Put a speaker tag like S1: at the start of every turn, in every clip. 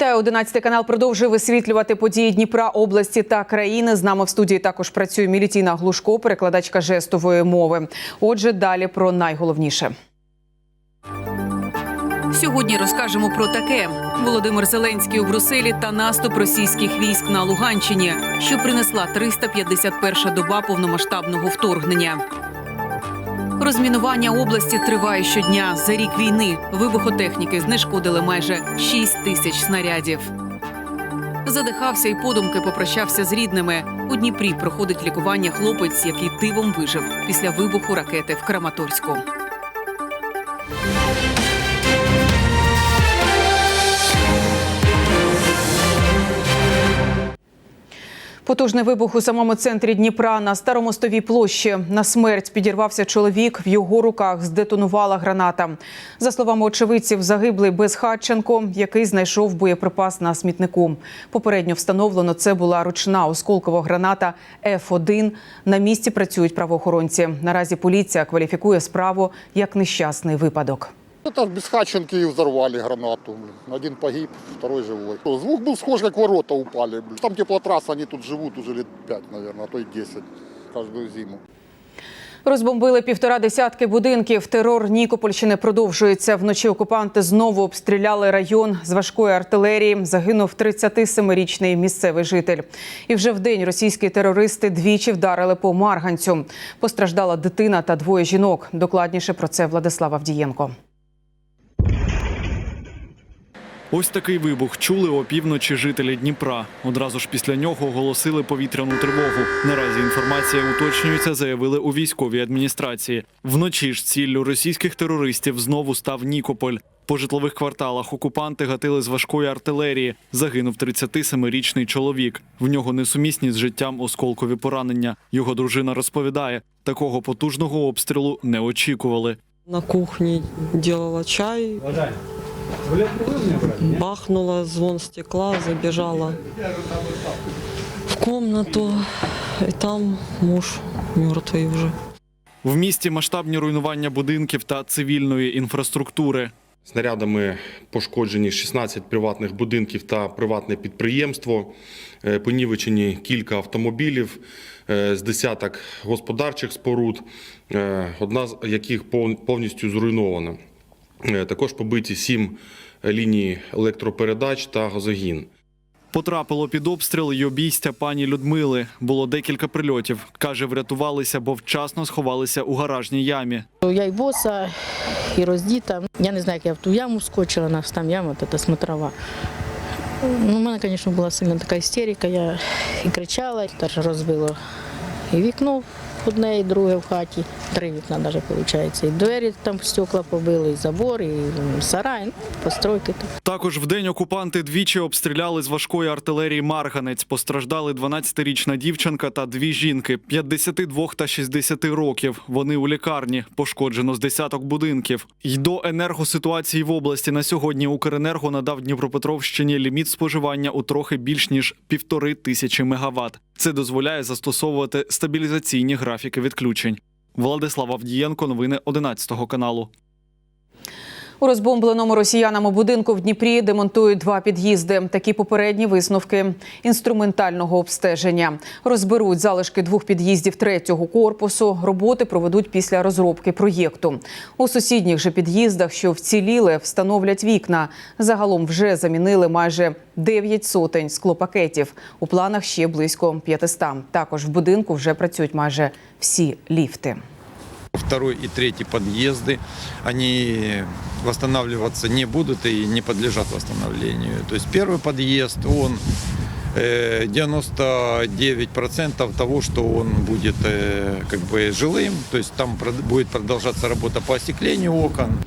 S1: Вітаю, 11 канал продовжує висвітлювати події Дніпра, області та країни. З нами в студії також працює Мілітіна Глушко, перекладачка жестової мови. Отже, далі про найголовніше. Сьогодні розкажемо про таке: Володимир Зеленський у Брюсселі та наступ російських військ на Луганщині, що принесла 351 доба повномасштабного вторгнення. Розмінування області триває щодня. За рік війни вибухотехніки знешкодили майже 6 тисяч снарядів. Задихався і подумки попрощався з рідними. У Дніпрі проходить лікування хлопець, який дивом вижив після вибуху ракети в Краматорську. Потужний вибух у самому центрі Дніпра на старомостовій площі. На смерть підірвався чоловік. В його руках здетонувала граната. За словами очевидців, загиблий Безхатченко, який знайшов боєприпас на смітнику. Попередньо встановлено, це була ручна осколкова граната Ф1. На місці працюють правоохоронці. Наразі поліція кваліфікує справу як нещасний випадок.
S2: Это без Хаченки и взорвали гранату. блин. Один погиб, второй живой. Звук был схож, как ворота упали. блин. Там теплотрасса, они тут живут уже лет 5, наверное, а то и 10 каждую зиму.
S1: Розбомбили півтора десятки будинків. Терор Нікопольщини продовжується. Вночі окупанти знову обстріляли район з важкої артилерії. Загинув 37-річний місцевий житель. І вже вдень російські терористи двічі вдарили по Марганцю. Постраждала дитина та двоє жінок. Докладніше про це Владислав Авдієнко.
S3: Ось такий вибух чули опівночі жителі Дніпра. Одразу ж після нього оголосили повітряну тривогу. Наразі інформація уточнюється, заявили у військовій адміністрації. Вночі ж ціллю російських терористів знову став Нікополь. По житлових кварталах окупанти гатили з важкої артилерії. Загинув 37-річний чоловік. В нього несумісні з життям осколкові поранення. Його дружина розповідає, такого потужного обстрілу не очікували.
S4: На кухне делала чай. Бахнула звон стекла, забежала в комнату, и там муж мертвый уже.
S3: В місті масштабні руйнування будинків та цивільної інфраструктури.
S5: Снарядами пошкоджені 16 приватних будинків та приватне підприємство. Е, Понівечені кілька автомобілів е, з десяток господарчих споруд, е, одна з яких повністю зруйнована. Е, Також побиті сім ліній електропередач та газогін.
S3: Потрапило під обстріл й обійстя пані Людмили. Було декілька прильотів. Каже, врятувалися, бо вчасно сховалися у гаражній ямі.
S6: Я й боса, і роздіта. Я не знаю, як я в ту яму вскочила, у нас там яма, та смотрова. Ну, у мене, звісно, була сильна така істерика, я і кричала, теж розбило і вікно одне, і друге в хаті. Три вікна навіть виходить. І двері там стекла побили, і забор, і сарай, ну, постройки.
S3: Також вдень окупанти двічі обстріляли з важкої артилерії Марганець. Постраждали 12-річна дівчинка та дві жінки 52 та 60 років. Вони у лікарні. Пошкоджено з десяток будинків. Й до енергоситуації в області на сьогодні Укренерго надав Дніпропетровщині ліміт споживання у трохи більш ніж півтори тисячі мегаватт. Це дозволяє застосовувати стабілізаційні графіки відключень. Владислав Авдієнко, новини 11 каналу.
S1: У розбомбленому росіянами будинку в Дніпрі демонтують два під'їзди. Такі попередні висновки інструментального обстеження. Розберуть залишки двох під'їздів третього корпусу. Роботи проведуть після розробки проєкту. У сусідніх же під'їздах, що вціліли, встановлять вікна. Загалом вже замінили майже 9 сотень склопакетів. У планах ще близько 500. Також в будинку вже працюють майже всі ліфти
S7: Второй и третий подъезды, они восстанавливаться не будут и не подлежат восстановлению. То есть первый подъезд, он э, 99% того, что он будет э, как бы жилым, то есть там прод- будет продолжаться работа по остеклению окон,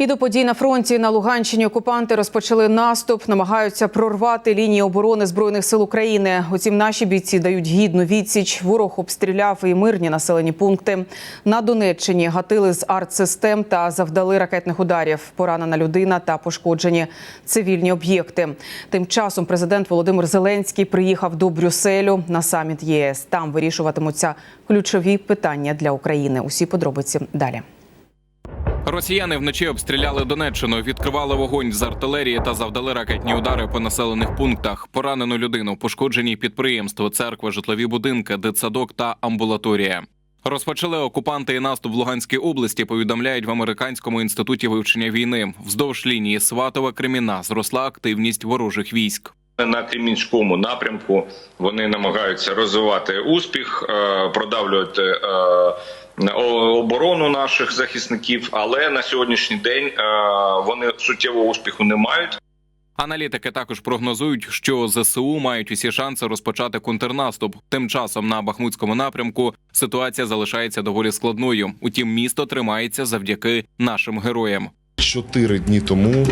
S1: І до подій на фронті на Луганщині окупанти розпочали наступ, намагаються прорвати лінії оборони збройних сил України. Утім, наші бійці дають гідну відсіч. Ворог обстріляв і мирні населені пункти. На Донеччині гатили з артсистем та завдали ракетних ударів. Поранена людина та пошкоджені цивільні об'єкти. Тим часом президент Володимир Зеленський приїхав до Брюсселю на саміт ЄС. Там вирішуватимуться ключові питання для України. Усі подробиці далі.
S8: Росіяни вночі обстріляли Донеччину, відкривали вогонь з артилерії та завдали ракетні удари по населених пунктах. Поранену людину, пошкоджені підприємства, церкви, житлові будинки, дитсадок та амбулаторія. Розпочали окупанти і наступ в Луганській області. Повідомляють в американському інституті вивчення війни. Вздовж лінії Сватова Креміна зросла активність ворожих військ.
S9: на Кремінському напрямку вони намагаються розвивати успіх, е, продавлювати е, оборону наших захисників. Але на сьогоднішній день е, вони суттєвого успіху не мають.
S8: Аналітики також прогнозують, що ЗСУ мають усі шанси розпочати контрнаступ. Тим часом на Бахмутському напрямку ситуація залишається доволі складною. Утім, місто тримається завдяки нашим героям.
S10: Чотири дні тому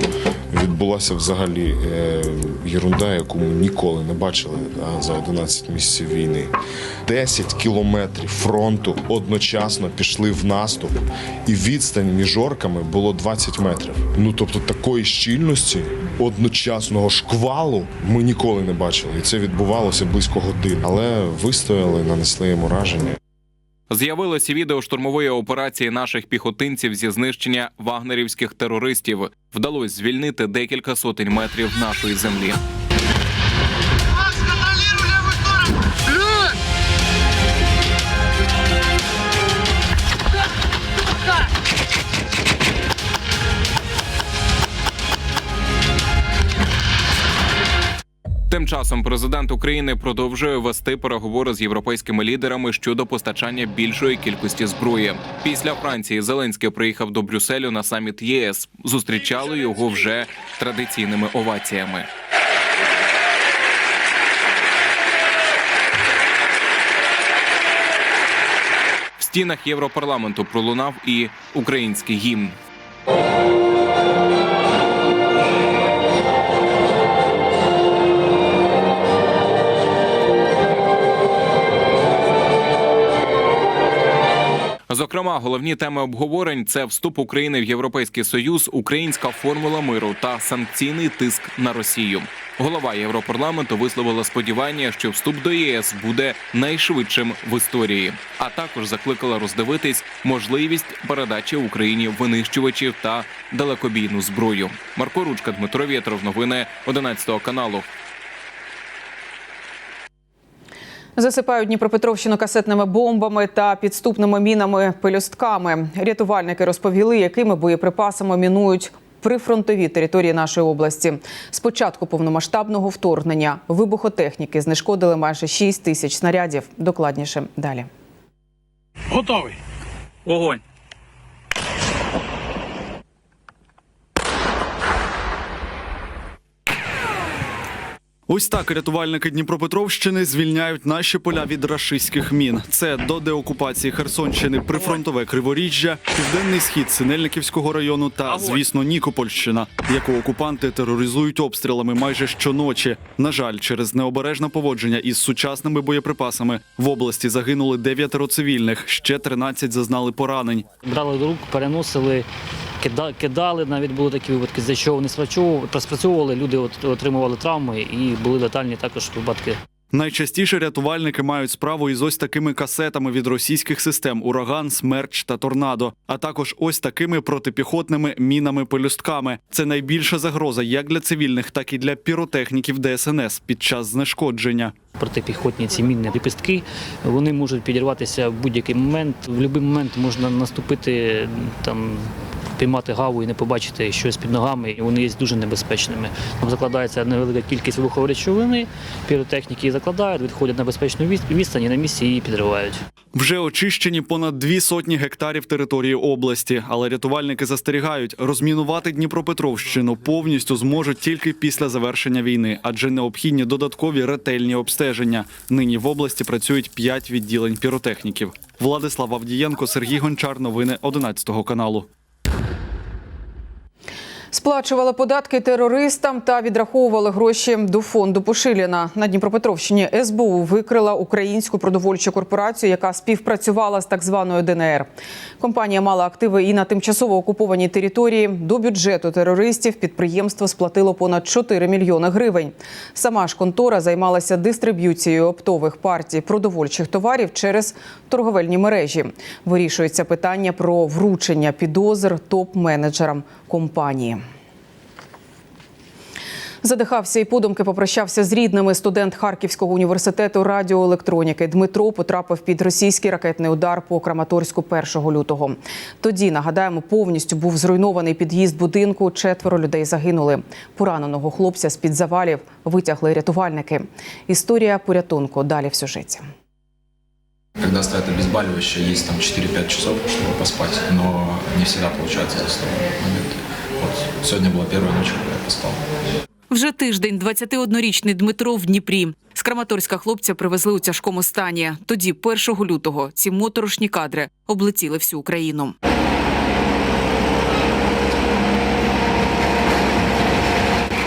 S10: відбулася взагалі е, єрунда, яку ми ніколи не бачили за 11 місяців війни. 10 кілометрів фронту одночасно пішли в наступ, і відстань між орками було 20 метрів. Ну тобто такої щільності одночасного шквалу ми ніколи не бачили. І це відбувалося близько години. Але вистояли, нанесли їм ураження.
S8: З'явилося відео штурмової операції наших піхотинців зі знищення вагнерівських терористів. Вдалося звільнити декілька сотень метрів нашої землі. Тим часом президент України продовжує вести переговори з європейськими лідерами щодо постачання більшої кількості зброї. Після Франції Зеленський приїхав до Брюсселю на саміт ЄС. Зустрічали його вже традиційними оваціями. В стінах Європарламенту пролунав і український гімн. Зокрема, головні теми обговорень це вступ України в Європейський Союз, українська формула миру та санкційний тиск на Росію. Голова Європарламенту висловила сподівання, що вступ до ЄС буде найшвидшим в історії, а також закликала роздивитись можливість передачі Україні винищувачів та далекобійну зброю. Марко Ручка, Дмитро Вєтров, новини 11 каналу.
S1: Засипають Дніпропетровщину касетними бомбами та підступними мінами пелюстками. Рятувальники розповіли, якими боєприпасами мінують прифронтові території нашої області. З початку повномасштабного вторгнення вибухотехніки знешкодили майже 6 тисяч снарядів. Докладніше далі.
S11: Готовий. Огонь.
S3: Ось так рятувальники Дніпропетровщини звільняють наші поля від рашистських мін. Це до деокупації Херсонщини, прифронтове Криворіжжя, південний схід Синельниківського району та, звісно, Нікопольщина, яку окупанти тероризують обстрілами майже щоночі. На жаль, через необережне поводження із сучасними боєприпасами в області загинули дев'ятеро цивільних, ще 13 зазнали поранень.
S11: Брали до рук, переносили, кидали. Навіть були такі випадки, за що вони спрацьовували, люди отримували травми і були летальні також випадки.
S3: Найчастіше рятувальники мають справу із ось такими касетами від російських систем ураган, смерч та торнадо, а також ось такими протипіхотними мінами-пелюстками. Це найбільша загроза як для цивільних, так і для піротехніків ДСНС під час знешкодження.
S11: Протипіхотні ці мінні ліпістки, вони можуть підірватися в будь-який момент. В будь-який момент можна наступити там. Піймати гаву і не побачити щось під ногами, і вони є дуже небезпечними. Там закладається невелика кількість вибухової речовини, піротехніки її закладають, відходять на безпечну відс- відстань і на місці її підривають.
S3: Вже очищені понад дві сотні гектарів території області, але рятувальники застерігають, розмінувати Дніпропетровщину повністю зможуть тільки після завершення війни, адже необхідні додаткові ретельні обстеження. Нині в області працюють п'ять відділень піротехніків. Владислав Авдієнко, Сергій Гончар. Новини 11 каналу.
S1: Сплачували податки терористам та відраховували гроші до фонду Пошиліна. На Дніпропетровщині СБУ викрила українську продовольчу корпорацію, яка співпрацювала з так званою ДНР. Компанія мала активи і на тимчасово окупованій території. До бюджету терористів підприємство сплатило понад 4 мільйони гривень. Сама ж контора займалася дистриб'юцією оптових партій продовольчих товарів через торговельні мережі. Вирішується питання про вручення підозр топ-менеджерам компанії. Задихався і подумки попрощався з рідними. Студент Харківського університету радіоелектроніки Дмитро потрапив під російський ракетний удар по Краматорську 1 лютого. Тоді нагадаємо, повністю був зруйнований під'їзд будинку. Четверо людей загинули. Пораненого хлопця з під завалів витягли рятувальники. Історія порятунку далі в сюжеті.
S12: Когда стоят обезболивающие, есть там 4-5 часов, чтобы поспать, но не всегда получается за стол момент. Вот сегодня была первая ночь, когда я поспал.
S1: Вже тиждень 21-річний Дмитро в Дніпрі. З Краматорська хлопця привезли у тяжкому стані. Тоді, 1 лютого, ці моторошні кадри облетіли всю Україну.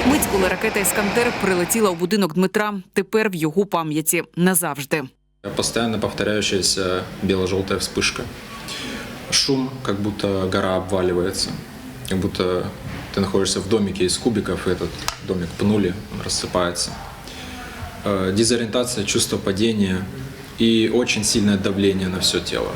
S1: Мить, коли ракета Іскандер прилетіла у будинок Дмитра, тепер в його пам'яті назавжди.
S12: Постоянно повторяющаяся бело-желтая вспышка. Шум, как будто гора обваливается. Как будто ты находишься в домике из кубиков, и этот домик пнули, он рассыпается. Э, Дезориентация, чувство падения и очень сильное давление на все тело.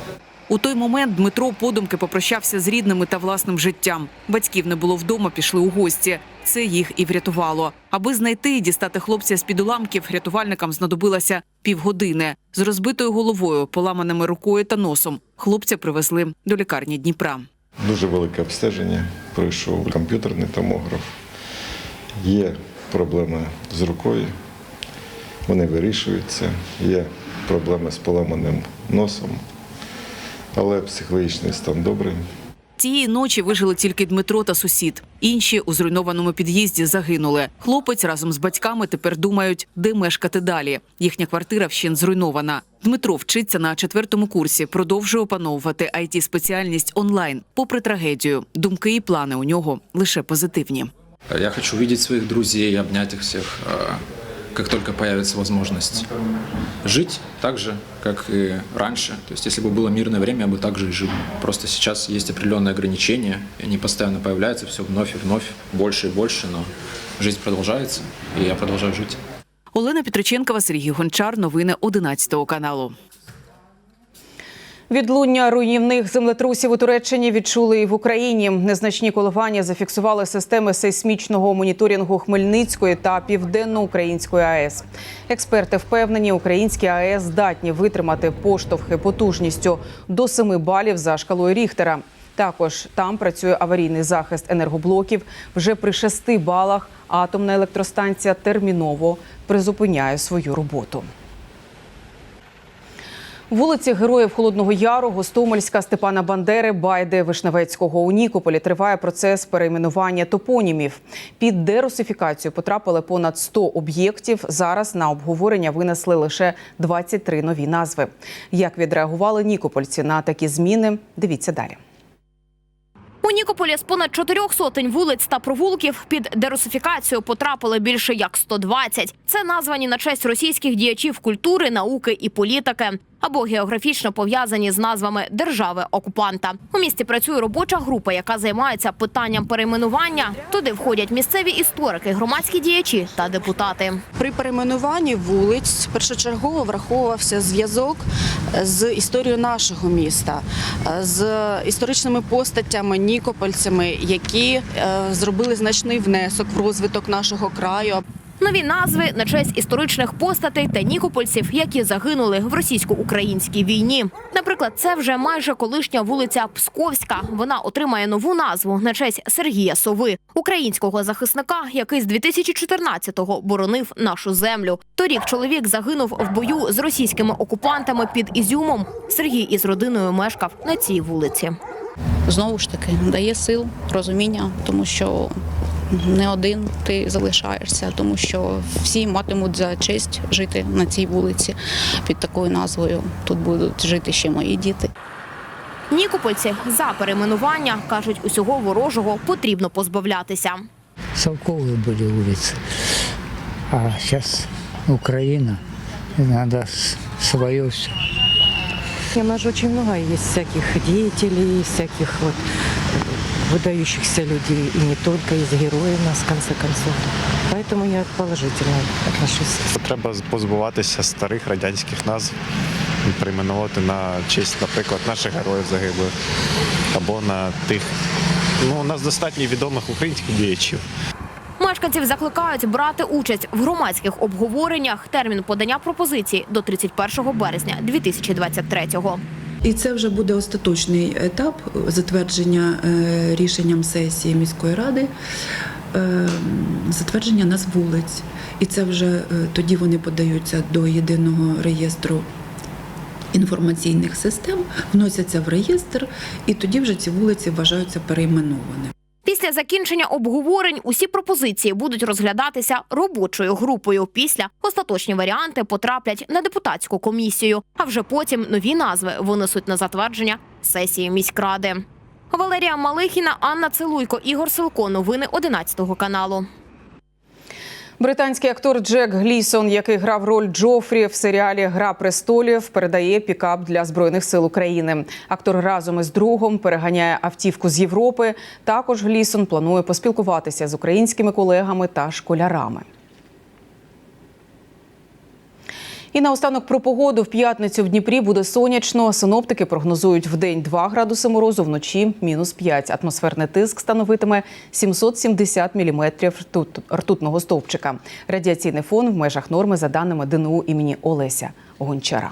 S1: У той момент Дмитро подумки попрощався з рідними та власним життям. Батьків не було вдома, пішли у гості. Це їх і врятувало. Аби знайти і дістати хлопця з під уламків, рятувальникам знадобилося півгодини. З розбитою головою, поламаними рукою та носом хлопця привезли до лікарні Дніпра.
S13: Дуже велике обстеження. Пройшов комп'ютерний томограф. Є проблеми з рукою, вони вирішуються. Є проблеми з поламаним носом, але психологічний стан добрий.
S1: Цієї ночі вижили тільки Дмитро та сусід. Інші у зруйнованому під'їзді загинули. Хлопець разом з батьками тепер думають, де мешкати далі. Їхня квартира вщен зруйнована. Дмитро вчиться на четвертому курсі, продовжує опановувати it спеціальність онлайн. Попри трагедію, думки і плани у нього лише позитивні.
S12: Я хочу увидеть своих друзей, обнять их всех, э, как только появится возможность. Жить так же, как и раньше. То есть, если бы было мирное время, я бы так же и жил. Просто сейчас есть определенные ограничения, и они постоянно появляются, все вновь и вновь, больше и больше, но жизнь продолжается, и я продолжаю жить.
S1: Олена Петриченкова, Сергій Гончар. Новини 11 каналу. Відлуння руйнівних землетрусів у Туреччині відчули і в Україні. Незначні коливання зафіксували системи сейсмічного моніторингу Хмельницької та Південно-Української АЕС. Експерти впевнені, українські АЕС здатні витримати поштовхи потужністю до 7 балів за шкалою Ріхтера. Також там працює аварійний захист енергоблоків. Вже при 6 балах атомна електростанція терміново призупиняє свою роботу. Вулиці Героїв Холодного Яру, Гостомельська, Степана Бандери, Байди, Вишневецького у Нікополі триває процес перейменування топонімів. Під дерусифікацію потрапили понад 100 об'єктів. Зараз на обговорення винесли лише 23 нові назви. Як відреагували нікопольці на такі зміни? Дивіться далі.
S14: У Нікополі з понад чотирьох сотень вулиць та провулків під дерусифікацію потрапили більше як 120. Це названі на честь російських діячів культури, науки і політики або географічно пов'язані з назвами держави окупанта. У місті працює робоча група, яка займається питанням перейменування. Туди входять місцеві історики, громадські діячі та депутати.
S15: При перейменуванні вулиць першочергово враховувався зв'язок з історією нашого міста, з історичними постатями, нікопольцями, які е, зробили значний внесок в розвиток нашого краю.
S14: Нові назви на честь історичних постатей та нікопольців, які загинули в російсько-українській війні. Наприклад, це вже майже колишня вулиця Псковська. Вона отримає нову назву на честь Сергія Сови, українського захисника, який з 2014-го боронив нашу землю. Торік чоловік загинув в бою з російськими окупантами під Ізюмом. Сергій із родиною мешкав на цій вулиці.
S16: знову ж таки дає сил, розуміння, тому що не один ти залишаєшся, тому що всі матимуть за честь жити на цій вулиці під такою назвою. Тут будуть жити ще мої діти.
S14: Нікопольці за перейменування кажуть, усього ворожого потрібно позбавлятися.
S17: Совковые были улицы. А сейчас Украина, и надо с- свое все.
S18: У нас же очень много есть всяких деятелей, всяких вот выдающихся людей, и не только из героев нас, в конце концов. Поэтому я положительно отношусь.
S19: Треба позбуватися старих радянських назв і перейменувати на честь, наприклад, наших героїв загиблих або на тих. Ну, у нас достатньо відомих українських діячів.
S14: Мешканців закликають брати участь в громадських обговореннях. Термін подання пропозицій до 31 березня 2023-го.
S20: І це вже буде остаточний етап затвердження е, рішенням сесії міської ради, е, затвердження нас вулиць. І це вже е, тоді вони подаються до єдиного реєстру інформаційних систем, вносяться в реєстр, і тоді вже ці вулиці вважаються перейменованими.
S14: Після закінчення обговорень усі пропозиції будуть розглядатися робочою групою. Після остаточні варіанти потраплять на депутатську комісію, а вже потім нові назви винесуть на затвердження сесії міськради. Валерія Малихіна, Анна Целуйко, Ігор Силко. Новини 11 каналу.
S1: Британський актор Джек Глісон, який грав роль Джофрі в серіалі Гра престолів, передає пікап для збройних сил України. Актор разом із другом переганяє автівку з Європи. Також Глісон планує поспілкуватися з українськими колегами та школярами. І наостанок про погоду в п'ятницю в Дніпрі буде сонячно. Синоптики прогнозують в день 2 градуси морозу, вночі мінус 5. Атмосферний тиск становитиме 770 міліметрів ртут- ртутного стовпчика. Радіаційний фон в межах норми за даними ДНУ імені Олеся Гончара.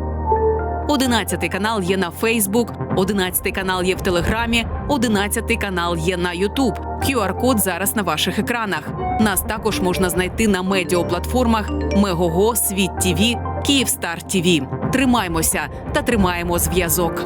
S21: 11 канал є на Фейсбук, 11 канал є в Телеграмі, 11 канал є на Ютуб. QR-код зараз на ваших екранах. Нас також можна знайти на медіаплатформах Мегого, Світ ТІВІ, Київстар ТІВІ. Тримаймося та тримаємо зв'язок.